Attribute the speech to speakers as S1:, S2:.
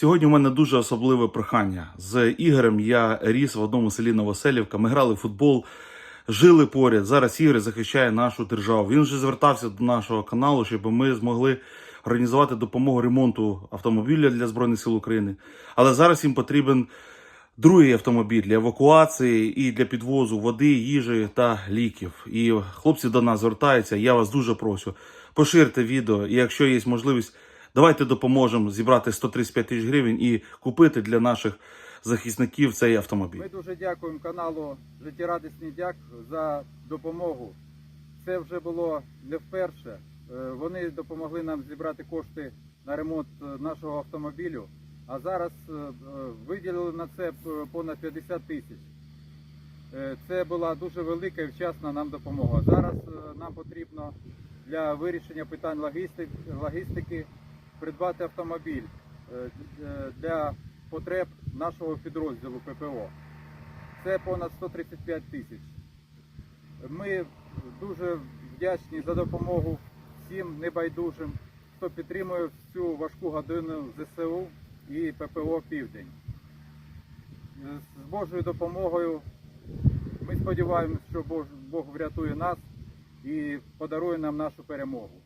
S1: Сьогодні у мене дуже особливе прохання. З Ігорем я ріс в одному селі Новоселівка. Ми грали в футбол, жили поряд. Зараз Ігор захищає нашу державу. Він вже звертався до нашого каналу, щоб ми змогли організувати допомогу ремонту автомобіля для Збройних сил України. Але зараз їм потрібен другий автомобіль для евакуації і для підвозу води, їжі та ліків. І хлопці до нас звертаються. Я вас дуже прошу. Поширте відео, і якщо є можливість, давайте допоможемо зібрати 135 тисяч гривень і купити для наших захисників цей автомобіль.
S2: Ми дуже дякуємо каналу Життєрадісний Дяк за допомогу. Це вже було не вперше. Е, Вони допомогли нам зібрати кошти на ремонт е, нашого автомобілю. А зараз е, виділили на це понад 50 тисяч. Це була дуже велика і вчасна нам допомога. Зараз нам потрібно для вирішення питань логістик- логістики придбати автомобіль е, е, для потреб нашого підрозділу ППО. Це понад 135 тисяч. Ми дуже вдячні за допомогу всім небайдужим, хто підтримує в цю важку годину ЗСУ і ППО Південь. З Божою допомогою ми сподіваємося, що Бог врятує нас і подарує нам нашу перемогу.